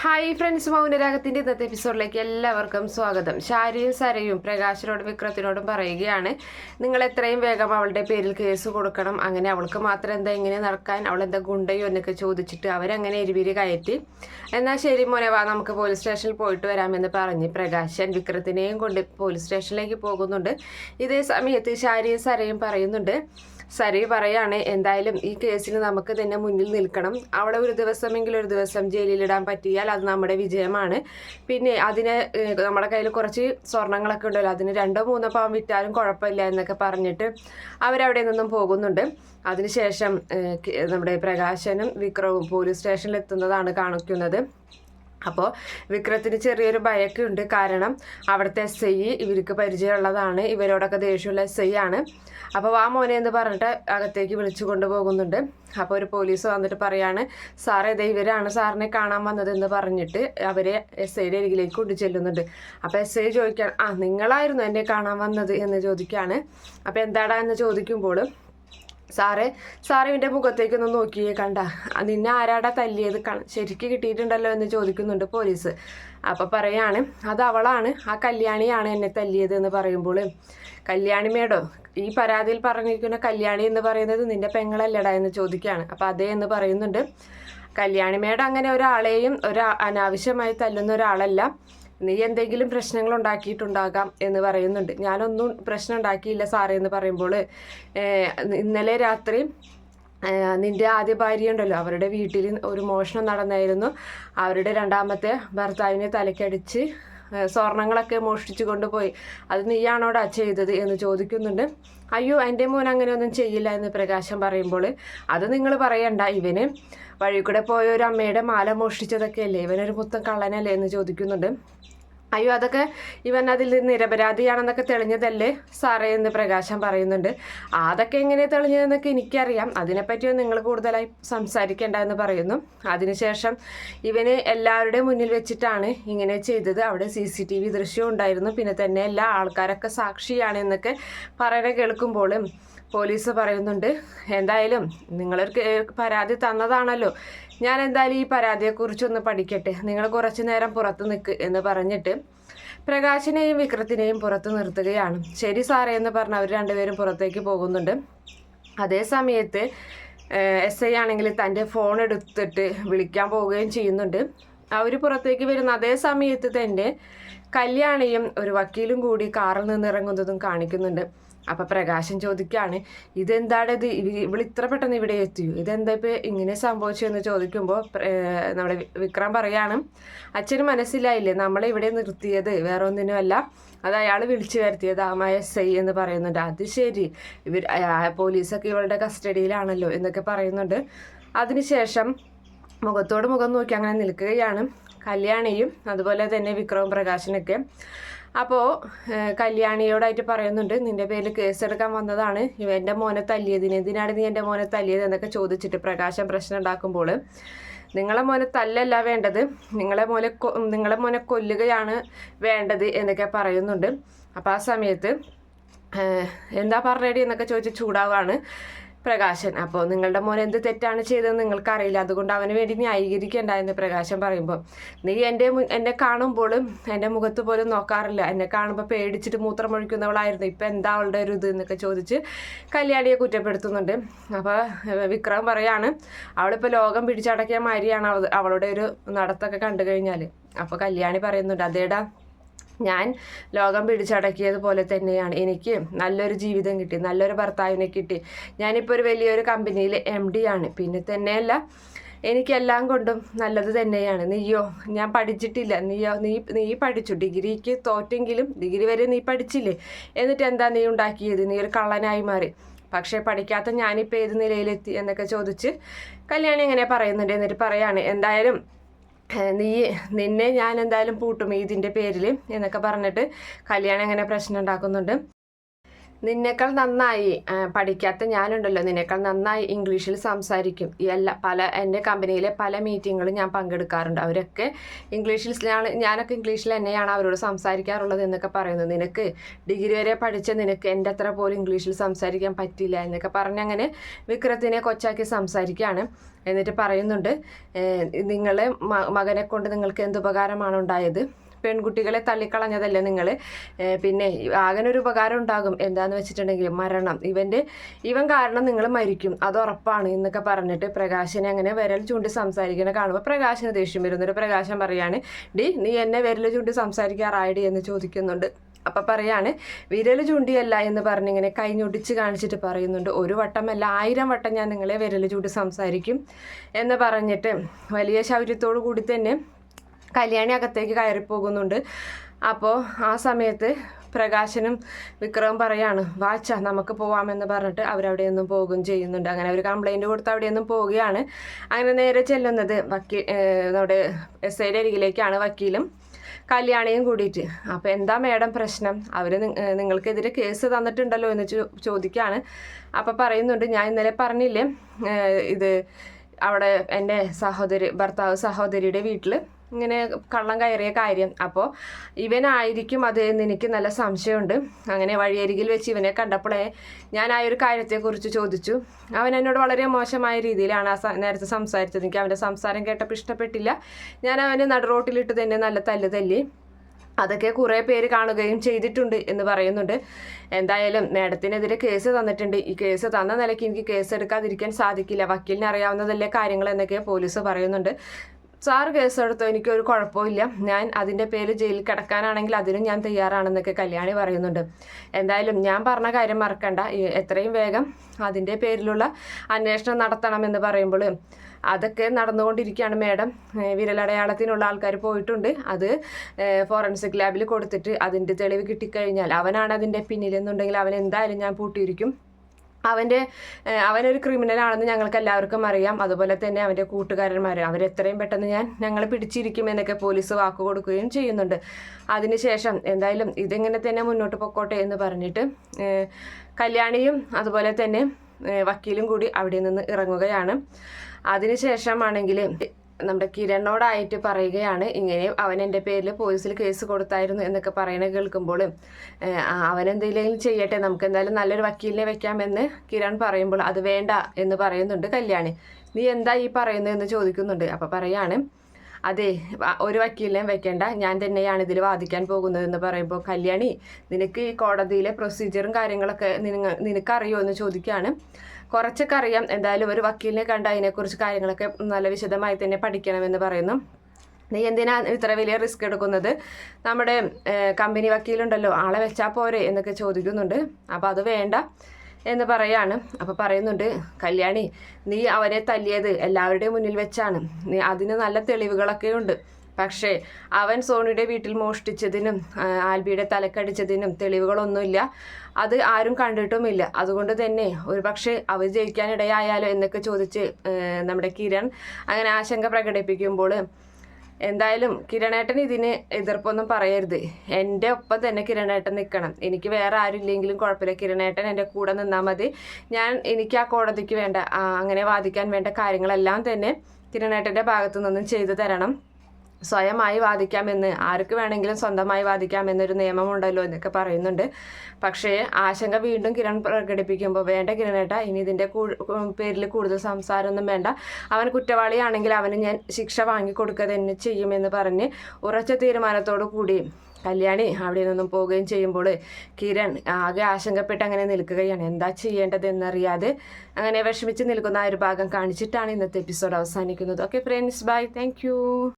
Hi friends മൗനരാഗത്തിന്റെ ഇന്നത്തെ എപ്പിസോഡിലേക്ക് എല്ലാവർക്കും സ്വാഗതം. ഷാരിയും സരയും പ്രകാശിനോടും വിക്രത്തിനോടും പറയുകയാണ് നിങ്ങൾ എത്രയും വേഗം അവളുടെ പേരിൽ കേസ് കൊടുക്കണം. അങ്ങനെ അവൾക്ക് മാത്രം എന്താ ഇങ്ങനെ നടക്കാൻ? അവൾ എന്താ ഗുണ്ടയോ? എന്നൊക്കെ ചോദിച്ചിട്ട് അവരങ്ങനെ എരിവിരി കയറ്റി. എന്നാൽ ശരി മോനെ വാ നമുക്ക് പോലീസ് സ്റ്റേഷനിൽ പോയിട്ട് വരാമെന്ന് പറഞ്ഞ് പ്രകാശൻ വിക്രത്തിനെയും കൊണ്ട് പോലീസ് സ്റ്റേഷനിലേക്ക് പോകുന്നുണ്ട്. ഇതേ സമയത്ത് ഷാരിയും സരയും പറയുന്നുണ്ട് സരി പറയാണ് എന്തായാലും ഈ കേസിന് നമുക്ക് തന്നെ മുന്നിൽ നിൽക്കണം. അവളെ ഒരു ദിവസമെങ്കിലും ഒരു ദിവസം ജയിലിലിടാൻ പറ്റിയാൽ അത് നമ്മുടെ വിജയമാണ്. പിന്നെ അതിന് നമ്മുടെ കയ്യിൽ കുറച്ച് സ്വർണങ്ങളൊക്കെ ഉണ്ടല്ലോ അതിന് രണ്ടോ മൂന്നോ പാവം വിറ്റാലും കുഴപ്പമില്ല എന്നൊക്കെ പറഞ്ഞിട്ട് അവരവിടെ നിന്നും പോകുന്നുണ്ട്. അതിനുശേഷം നമ്മുടെ പ്രകാശനും വിക്രവും പോലീസ് സ്റ്റേഷനിൽ എത്തുന്നതാണ് കാണിക്കുന്നത്. അപ്പോൾ വിക്രത്തിന് ചെറിയൊരു ഭയമൊക്കെ ഉണ്ട് കാരണം അവിടുത്തെ എസ് ഐ ഇവർക്ക് പരിചയമുള്ളതാണ്. ഇവരോടൊക്കെ ദേഷ്യമുള്ള എസ് ഐ ആണ്. അപ്പോൾ വാ മോനെ എന്ന് പറഞ്ഞിട്ട് അകത്തേക്ക് വിളിച്ചു കൊണ്ടുപോകുന്നുണ്ട് അപ്പോൾ ഒരു പോലീസ് വന്നിട്ട് പറയാണ് സാറേ ഇതേ ഇവരാണ് സാറിനെ കാണാൻ വന്നത് എന്ന് പറഞ്ഞിട്ട് അവരെ എസ് ഐയുടെ അരികിലേക്ക് കൊണ്ടു ചെല്ലുന്നുണ്ട് അപ്പോൾ എസ് ഐ ചോദിക്കാൻ ആ നിങ്ങളായിരുന്നു എന്നെ കാണാൻ വന്നത്? എന്ന് ചോദിക്കുകയാണ് അപ്പോൾ എന്താടാ എന്ന് ചോദിക്കുമ്പോൾ സാറേ സാറ് ഇവന്റെ മുഖത്തേക്കൊന്ന് നോക്കിയേ കണ്ട. നിന്നെ ആരാടാ തല്ലിയത്? ശരിക്ക് കിട്ടിയിട്ടുണ്ടല്ലോ എന്ന് ചോദിക്കുന്നുണ്ട് പോലീസ്. അപ്പം പറയാണ് അത് അവളാണ്. ആ കല്യാണിയാണ് എന്നെ തല്ലിയത് എന്ന് പറയുമ്പോൾ കല്യാണി മേടോ ഈ പരാതിയിൽ പറഞ്ഞിരിക്കുന്ന കല്യാണി എന്ന് പറയുന്നത് നിന്റെ പെങ്ങളല്ലടാ എന്ന് ചോദിക്കുകയാണ് അപ്പോൾ അതേ എന്ന് പറയുന്നുണ്ട്. കല്യാണി മേടം അങ്ങനെ ഒരാളെയും ഒരു അനാവശ്യമായി തല്ലുന്ന ഒരാളല്ല. നീ എന്തെങ്കിലും പ്രശ്നങ്ങൾ ഉണ്ടാക്കിയിട്ടുണ്ടാകാം എന്ന് പറയുന്നുണ്ട്. ഞാനൊന്നും പ്രശ്നം ഉണ്ടാക്കിയില്ല സാറേ എന്ന് പറയുമ്പോൾ. ഇന്നലെ രാത്രി നിന്റെ ആദ്യ ഭാര്യ ഉണ്ടല്ലോ അവരുടെ വീട്ടിൽ ഒരു മോഷണം നടന്നായിരുന്നു. അവരുടെ രണ്ടാമത്തെ ഭർത്താവിനെ തലക്കടിച്ച് സ്വർണങ്ങളൊക്കെ മോഷ്ടിച്ചു കൊണ്ടുപോയി. അത് നീയാണോടാ ചെയ്തത് എന്ന് ചോദിക്കുന്നുണ്ട്. അയ്യോ എന്റെ മോൻ അങ്ങനെയൊന്നും ചെയ്യില്ല എന്ന് പ്രകാശം പറയുമ്പോൾ അത് നിങ്ങൾ പറയണ്ട. ഇവന് വഴി കൂടെ പോയ ഒരു അമ്മയുടെ മാല മോഷ്ടിച്ചതൊക്കെ അല്ലേ? ഇവനൊരു മുത്തം കള്ളനല്ലേ എന്ന് ചോദിക്കുന്നുണ്ട്. അയ്യോ അതൊക്കെ ഇവൻ അതിൽ നിരപരാധിയാണെന്നൊക്കെ തെളിഞ്ഞതല്ലേ? സാറേ എന്ന് പ്രകാശം പറയുന്നുണ്ട്. അതൊക്കെ എങ്ങനെ തെളിഞ്ഞതെന്നൊക്കെ എനിക്കറിയാം. അതിനെപ്പറ്റിയോ നിങ്ങൾ കൂടുതലായി സംസാരിക്കേണ്ട എന്ന് പറയുന്നു. അതിനുശേഷം ഇവന് എല്ലാവരുടെയും മുന്നിൽ വെച്ചിട്ടാണ് ഇങ്ങനെ ചെയ്തത്. അവിടെ സി സി ടി വി ദൃശ്യം ഉണ്ടായിരുന്നു. പിന്നെ തന്നെ എല്ലാ ആൾക്കാരൊക്കെ സാക്ഷിയാണ് എന്നൊക്കെ പറയണ കേൾക്കുമ്പോഴും പോലീസ് പറയുന്നുണ്ട്. എന്തായാലും നിങ്ങളൊരു പരാതി തന്നതാണല്ലോ. ഞാൻ എന്തായാലും ഈ പരാതിയെക്കുറിച്ചൊന്ന് പഠിക്കട്ടെ. നിങ്ങൾ കുറച്ചു നേരം പുറത്ത് നിൽക്ക് എന്ന് പറഞ്ഞിട്ട് പ്രകാശിനെയും വിക്രത്തിനെയും പുറത്ത് നിർത്തുകയാണ്. ശരി സാറേ എന്ന് പറഞ്ഞ് അവർ രണ്ടുപേരും പുറത്തേക്ക് പോകുന്നുണ്ട്. അതേ സമയത്ത് എസ് ഐ ആണെങ്കിൽ തന്റെ ഫോൺ എടുത്തിട്ട് വിളിക്കാൻ പോവുകയും ചെയ്യുന്നുണ്ട്. അവർ പുറത്തേക്ക് വരുന്ന അതേ സമയത്ത് തന്നെ കല്യാണിയും ഒരു വക്കീലും കൂടി കാറിൽ നിന്നിറങ്ങുന്നതും കാണിക്കുന്നുണ്ട്. അപ്പം പ്രകാശൻ ചോദിക്കുകയാണ് ഇതെന്താണ് ഇത് ഇവ- ഇവൾ ഇത്ര പെട്ടെന്ന് ഇവിടെ എത്തിയു? ഇതെന്താ ഇപ്പം ഇങ്ങനെ സംഭവിച്ചു എന്ന് ചോദിക്കുമ്പോൾ നമ്മുടെ വിക്രം പറയാണ് അച്ഛന് മനസ്സിലായില്ലേ? നമ്മളെ ഇവിടെ നിർത്തിയത് വേറെ ഒന്നിനുമല്ല. അത് അയാൾ വിളിച്ചു വരുത്തിയത് ആമായ എസ് ഐ എന്ന് പറയുന്നുണ്ട്. അത് ശരി. ഇവർ പോലീസൊക്കെ ഇവളുടെ കസ്റ്റഡിയിലാണല്ലോ എന്നൊക്കെ പറയുന്നുണ്ട്. അതിനുശേഷം മുഖത്തോട് മുഖം നോക്കി അങ്ങനെ നിൽക്കുകയാണ് കല്യാണിയും അതുപോലെ തന്നെ വിക്രവും പ്രകാശനൊക്കെ. അപ്പോൾ കല്യാണിയോടായിട്ട് പറയുന്നുണ്ട് നിന്റെ പേരിൽ കേസെടുക്കാൻ വന്നതാണ്. എന്റെ മോനെ തല്ലിയതിന് എന്തിനാണ് നീ എന്റെ മോനെ തല്ലിയത്? എന്നൊക്കെ ചോദിച്ചിട്ട് പ്രകാശം പ്രശ്നം ഉണ്ടാക്കുമ്പോൾ നിങ്ങളെ മോനെ തല്ലല്ല വേണ്ടത്. നിങ്ങളെ മോനെ നിങ്ങളെ മോനെ കൊല്ലുകയാണ് വേണ്ടത് എന്നൊക്കെ പറയുന്നുണ്ട്. അപ്പോൾ ആ സമയത്ത് എന്താ പറഞ്ഞേടി? എന്നൊക്കെ ചോദിച്ച് ചൂടാവാണ്. പ്രകാശൻ അപ്പോൾ നിങ്ങളുടെ മോൻ എന്ത് തെറ്റാണ് ചെയ്തതെന്ന് നിങ്ങൾക്കറിയില്ല. അതുകൊണ്ട് അവന് വേണ്ടി ന്യായീകരിക്കേണ്ട എന്ന് പ്രകാശൻ പറയുമ്പോൾ നീ എന്റെ എന്നെ കാണുമ്പോഴും എന്റെ മുഖത്ത് പോലും നോക്കാറില്ല. എന്നെ കാണുമ്പോൾ പേടിച്ചിട്ട് മൂത്രമൊഴിക്കുന്നവളായിരുന്നു. ഇപ്പം എന്താ അവളുടെ ഒരു ഇത്? എന്നൊക്കെ ചോദിച്ച് കല്യാണിയെ കുറ്റപ്പെടുത്തുന്നുണ്ട്. അപ്പോൾ വിക്രം പറയാണ് അവളിപ്പോൾ ലോകം പിടിച്ചടക്കിയ മാതിരിയാണ് അവളുടെ ഒരു നടത്തൊക്കെ കണ്ടു കഴിഞ്ഞാൽ അപ്പോൾ കല്യാണി പറയുന്നുണ്ട് അതേടാ ഞാൻ ലോകം പിടിച്ചടക്കിയതുപോലെ തന്നെയാണ്. എനിക്ക് നല്ലൊരു ജീവിതം കിട്ടി നല്ലൊരു ഭർത്താവിനെ കിട്ടി. ഞാനിപ്പോൾ ഒരു വലിയൊരു കമ്പനിയിൽ എം ഡി ആണ്. പിന്നെ തന്നെയല്ല എനിക്കെല്ലാം കൊണ്ടും നല്ലത് തന്നെയാണ്. നീയോ ഞാൻ പഠിച്ചിട്ടില്ല. നീയോ നീ നീ പഠിച്ചു. ഡിഗ്രിക്ക് തോറ്റെങ്കിലും ഡിഗ്രി വരെ നീ പഠിച്ചില്ലേ? എന്നിട്ട് എന്താ നീ ഉണ്ടാക്കിയത്? നീ ഒരു കള്ളനായി മാറി. പക്ഷേ പഠിക്കാത്ത ഞാനിപ്പോൾ ഏത് നിലയിലെത്തി എന്നൊക്കെ ചോദിച്ച് കല്യാണി എങ്ങനെ പറയുന്നുണ്ട്. എന്നിട്ട് പറയാണ് എന്തായാലും നീ നിന്നെ ഞാൻ എന്തായാലും പൂട്ടും ഇതിന്റെ പേരിൽ എന്നൊക്കെ പറഞ്ഞിട്ട് കല്യാണം അങ്ങനെ പ്രശ്നം ഉണ്ടാക്കുന്നുണ്ട്. നിന്നേക്കാൾ നന്നായി പഠിക്കാത്ത ഞാനുണ്ടല്ലോ. നിന്നേക്കാൾ നന്നായി ഇംഗ്ലീഷിൽ സംസാരിക്കും. എല്ലാ പല എന്റെ കമ്പനിയിലെ പല മീറ്റിങ്ങുകളും ഞാൻ പങ്കെടുക്കാറുണ്ട്. അവരൊക്കെ ഇംഗ്ലീഷിൽ ഞാനൊക്കെ ഇംഗ്ലീഷിൽ തന്നെയാണ് അവരോട് സംസാരിക്കാറുള്ളത് എന്നൊക്കെ പറയുന്നത് നിനക്ക് ഡിഗ്രി വരെ പഠിച്ച നിനക്ക് എന്റെ അത്ര പോലും ഇംഗ്ലീഷിൽ സംസാരിക്കാൻ പറ്റില്ല എന്നൊക്കെ പറഞ്ഞങ്ങനെ വിക്രത്തിനെ കൊച്ചാക്കി സംസാരിക്കുകയാണ് എന്നിട്ട് പറയുന്നുണ്ട് നിങ്ങളെ മകനെ കൊണ്ട് നിങ്ങൾക്ക് എന്തുപകാരമാണ് ഉണ്ടായത്? പെൺകുട്ടികളെ തള്ളിക്കളഞ്ഞതല്ലേ നിങ്ങൾ പിന്നെ ആകനൊരു ഉപകാരം ഉണ്ടാകും. എന്താന്ന് വെച്ചിട്ടുണ്ടെങ്കിൽ മരണം. ഇവന്റെ ഇവൻ കാരണം നിങ്ങൾ മരിക്കും. അത് ഉറപ്പാണ് എന്നൊക്കെ പറഞ്ഞിട്ട് പ്രകാശനെ അങ്ങനെ വിരൽ ചൂണ്ടി സംസാരിക്കണ കാണുമ്പോൾ പ്രകാശന് ദേഷ്യം വരുന്നൊരു പ്രകാശം പറയാണ് ഡി നീ എന്നെ വിരൽ ചൂണ്ടി സംസാരിക്കാറായിടി എന്ന് ചോദിക്കുന്നുണ്ട്. അപ്പം പറയാണ് വിരൽ ചൂണ്ടിയല്ല എന്ന് പറഞ്ഞിങ്ങനെ കൈ ഞൊടിച്ച് കാണിച്ചിട്ട് പറയുന്നുണ്ട്. ഒരു വട്ടമല്ല ആയിരം വട്ടം ഞാൻ നിങ്ങളെ വിരൽ ചൂണ്ടി സംസാരിക്കും എന്ന് പറഞ്ഞിട്ട് വലിയ ശൗര്യത്തോടു കൂടി തന്നെ കല്യാണി അകത്തേക്ക് കയറിപ്പോകുന്നുണ്ട് അപ്പോൾ ആ സമയത്ത് പ്രകാശനും വിക്രവും പറയാണ് വാച്ച നമുക്ക് പോവാമെന്ന് പറഞ്ഞിട്ട് അവരവിടെ നിന്നും പോകുകയും ചെയ്യുന്നുണ്ട്. അങ്ങനെ അവർ കംപ്ലൈന്റ് കൊടുത്ത് അവിടെ നിന്നും പോവുകയാണ്. അങ്ങനെ നേരെ ചെല്ലുന്നത് വക്കീൽ നമ്മുടെ എസ് ഐയുടെ അരികിലേക്കാണ് വക്കീലും കല്യാണിയും കൂടിയിട്ട്. അപ്പോൾ എന്താ മേഡം പ്രശ്നം? അവർ നിങ്ങൾക്കെതിരെ കേസ് തന്നിട്ടുണ്ടല്ലോ എന്ന് ചോ ചോദിക്കുകയാണ് അപ്പോൾ പറയുന്നുണ്ട് ഞാൻ ഇന്നലെ പറഞ്ഞില്ലേ ഇത് അവിടെ എന്റെ സഹോദരി ഭർത്താവ് സഹോദരിയുടെ വീട്ടിൽ ഇങ്ങനെ കള്ളം കയറിയ കാര്യം. അപ്പോൾ ഇവനായിരിക്കും അത് എന്ന് എനിക്ക് നല്ല സംശയമുണ്ട്. അങ്ങനെ വഴിയരികിൽ വെച്ച് ഇവനെ കണ്ടപ്പോഴേ ഞാൻ ആ ഒരു കാര്യത്തെക്കുറിച്ച് ചോദിച്ചു. അവൻ എന്നോട് വളരെ മോശമായ രീതിയിലാണ് ആ നേരത്തെ സംസാരിച്ചത്. എനിക്ക് അവന്റെ സംസാരം കേട്ടപ്പോൾ ഇഷ്ടപ്പെട്ടില്ല. ഞാൻ അവനെ നടുറോട്ടിലിട്ട് തന്നെ നല്ല തല്ല് തല്ലി അതൊക്കെ കുറേ പേര് കാണുകയും ചെയ്തിട്ടുണ്ട് എന്ന് പറയുന്നുണ്ട്. എന്തായാലും മാഡത്തിനെതിരെ കേസ് തന്നിട്ടുണ്ട്. ഈ കേസ് തന്ന നിലയ്ക്ക് എനിക്ക് കേസ് എടുക്കാതിരിക്കാൻ സാധിക്കില്ല. വക്കീലിന് അറിയാവുന്നതല്ലേ കാര്യങ്ങൾ എന്നൊക്കെ പോലീസ് പറയുന്നുണ്ട്. സാറ് കേസെടുത്തോ എനിക്കൊരു കുഴപ്പമില്ല. ഞാൻ അതിന്റെ പേര് ജയിലിൽ കിടക്കാനാണെങ്കിൽ അതിനും ഞാൻ തയ്യാറാണെന്നൊക്കെ കല്യാണി പറയുന്നുണ്ട്. എന്തായാലും ഞാൻ പറഞ്ഞ കാര്യം മറക്കണ്ട. എത്രയും വേഗം അതിന്റെ പേരിലുള്ള അന്വേഷണം നടത്തണമെന്ന് പറയുമ്പോൾ അതൊക്കെ നടന്നുകൊണ്ടിരിക്കുകയാണ് മേഡം. വിരലടയാളത്തിനുള്ള ആൾക്കാർ പോയിട്ടുണ്ട്. അത് ഫോറൻസിക് ലാബിൽ കൊടുത്തിട്ട് അതിന്റെ തെളിവ് കിട്ടിക്കഴിഞ്ഞാൽ അവനാണ് അതിന്റെ പിന്നിലെന്നുണ്ടെങ്കിൽ അവൻ എന്തായാലും ഞാൻ പൂട്ടിയിരിക്കും. അവന്റെ അവനൊരു ക്രിമിനലാണെന്ന് ഞങ്ങൾക്ക് എല്ലാവർക്കും അറിയാം. അതുപോലെ തന്നെ അവന്റെ കൂട്ടുകാരന്മാർ അവരെത്രയും പെട്ടെന്ന് ഞാൻ ഞങ്ങൾ പിടിച്ചിരിക്കുമെന്നൊക്കെ പോലീസ് വാക്ക് കൊടുക്കുകയും ചെയ്യുന്നുണ്ട്. അതിനുശേഷം എന്തായാലും ഇതിങ്ങനെ തന്നെ മുന്നോട്ട് പൊക്കോട്ടെ എന്ന് പറഞ്ഞിട്ട് കല്യാണിയും അതുപോലെ തന്നെ വക്കീലും കൂടി അവിടെ നിന്ന് ഇറങ്ങുകയാണ്. അതിനുശേഷമാണെങ്കിൽ നമ്മുടെ കിരണോടായിട്ട് പറയുകയാണ്. ഇങ്ങനെ അവൻ എന്റെ പേരിൽ പോലീസിൽ കേസ് കൊടുത്തായിരുന്നു എന്നൊക്കെ പറയണ കേൾക്കുമ്പോൾ എന്തെങ്കിലും ചെയ്യട്ടെ നമുക്ക് എന്തായാലും നല്ലൊരു വക്കീലിനെ വെക്കാമെന്ന് കിരൺ പറയുമ്പോൾ അത് വേണ്ട എന്ന് പറയുന്നുണ്ട് കല്യാണി. നീ എന്താ ഈ പറയുന്നത് എന്ന് ചോദിക്കുന്നുണ്ട്. അപ്പോൾ പറയാണ് അതെ ഒരു വക്കീലിനെയും വെക്കേണ്ട. ഞാൻ തന്നെയാണ് ഇതിൽ വാദിക്കാൻ പോകുന്നത് എന്ന് പറയുമ്പോൾ കല്യാണി നിനക്ക് ഈ കോടതിയിലെ പ്രൊസീജിയറും കാര്യങ്ങളൊക്കെ നിനക്ക് നിനക്കറിയോ? എന്ന് ചോദിക്കുകയാണ് കുറച്ചൊക്കെ അറിയാം. എന്തായാലും ഒരു വക്കീലിനെ കണ്ട അതിനെക്കുറിച്ച് കാര്യങ്ങളൊക്കെ നല്ല വിശദമായി തന്നെ പഠിക്കണമെന്ന് പറയുന്നു. നീ എന്തിനാ ഇത്ര വലിയ റിസ്ക് എടുക്കുന്നത്? നമ്മുടെ കമ്പനി വക്കീലുണ്ടല്ലോ ആളെ വെച്ചാൽ പോരെ എന്നൊക്കെ ചോദിക്കുന്നുണ്ട്. അപ്പോൾ അത് വേണ്ട. എന്ന് പറയാണ്. അപ്പോൾ പറയുന്നുണ്ട് കല്യാണി നീ അവരെ തല്ലിയത് എല്ലാവരുടെയും മുന്നിൽ വെച്ചാണ്. നീ അതിന് നല്ല തെളിവുകളൊക്കെ ഉണ്ട്. പക്ഷേ അവൻ സോണിയുടെ വീട്ടിൽ മോഷ്ടിച്ചതിനും ആൽബിയുടെ തലക്കടിച്ചതിനും തെളിവുകളൊന്നുമില്ല. അത് ആരും കണ്ടിട്ടുമില്ല. അതുകൊണ്ട് തന്നെ ഒരു പക്ഷേ അവർ ജയിക്കാനിടയായാലോ എന്നൊക്കെ ചോദിച്ച് നമ്മുടെ കിരൺ അങ്ങനെ ആശങ്ക പ്രകടിപ്പിക്കുമ്പോൾ എന്തായാലും കിരണേട്ടൻ ഇതിന് എതിർപ്പൊന്നും പറയരുത്. എന്റെ ഒപ്പം തന്നെ കിരണേട്ടൻ നിൽക്കണം. എനിക്ക് വേറെ ആരും ഇല്ലെങ്കിലും കുഴപ്പമില്ല. കിരണേട്ടൻ എന്റെ കൂടെ നിന്നാൽ മതി. ഞാൻ എനിക്ക് ആ കോടതിക്ക് വേണ്ട അങ്ങനെ വാദിക്കാൻ വേണ്ട കാര്യങ്ങളെല്ലാം തന്നെ കിരണേട്ടന്റെ ഭാഗത്തു നിന്നും ചെയ്തു തരണം. സ്വയമായി വാദിക്കാമെന്ന് ആർക്ക് വേണമെങ്കിലും സ്വന്തമായി വാദിക്കാമെന്നൊരു നിയമമുണ്ടല്ലോ എന്നൊക്കെ പറയുന്നുണ്ട്. പക്ഷേ ആശങ്ക വീണ്ടും കിരൺ പ്രകടിപ്പിക്കുമ്പോൾ വേണ്ട കിരണേട്ട ഇനി ഇതിന്റെ പേരിൽ കൂടുതൽ സംസാരമൊന്നും വേണ്ട. അവൻ കുറ്റവാളിയാണെങ്കിൽ അവന് ഞാൻ ശിക്ഷ വാങ്ങിക്കൊടുക്കുക തന്നെ ചെയ്യുമെന്ന് പറഞ്ഞ് ഉറച്ച തീരുമാനത്തോടു കൂടി കല്യാണി അവിടെ നിന്നും പോവുകയും ചെയ്യുമ്പോൾ കിരൺ ആകെ ആശങ്കപ്പെട്ട് അങ്ങനെ നിൽക്കുകയാണ്. എന്താ ചെയ്യേണ്ടതെന്നറിയാതെ അങ്ങനെ വിഷമിച്ച് നിൽക്കുന്ന ആ ഒരു ഭാഗം കാണിച്ചിട്ടാണ് ഇന്നത്തെ എപ്പിസോഡ് അവസാനിക്കുന്നത്. Okay friends bye thank